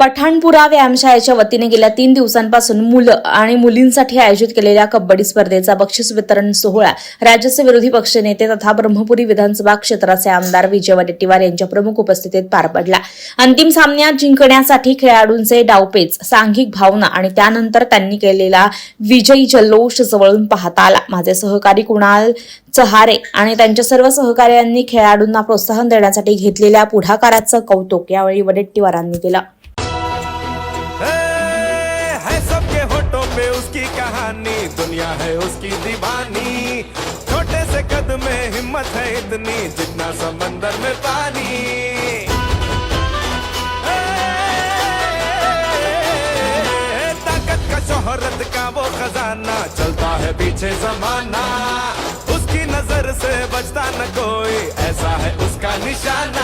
पठाणपुरा व्यायामशाळेच्या वतीने गेल्या तीन दिवसांपासून मुलं आणि मुलींसाठी आयोजित केलेल्या कबड्डी स्पर्धेचा बक्षीस वितरण सोहळा राज्याचे विरोधी पक्षनेते तथा ब्रह्मपुरी विधानसभा क्षेत्राचे आमदार विजय वडेट्टीवार यांच्या प्रमुख उपस्थितीत पार पडला. अंतिम सामन्यात जिंकण्यासाठी खेळाडूंचे डावपेच सांघिक भावना आणि त्यानंतर त्यांनी केलेला विजयी जल्लोष जवळून पाहता आला. माझे सहकारी कुणाल चहारे आणि त्यांच्या सर्व सहकार्यांनी खेळाडूंना प्रोत्साहन देण्यासाठी घेतलेल्या पुढाकाराचं कौतुक यावेळी वडेट्टीवारांनी केलं. पे उसकी कहानी, दुनिया है उसकी दीवानी। छोटे से कद में हिम्मत है इतनी, जितना समंदर में पानी। ताकत का शोहरत का वो खजाना, चलता है पीछे जमाना। उसकी नज़र से बचता न कोई, ऐसा है उसका निशाना।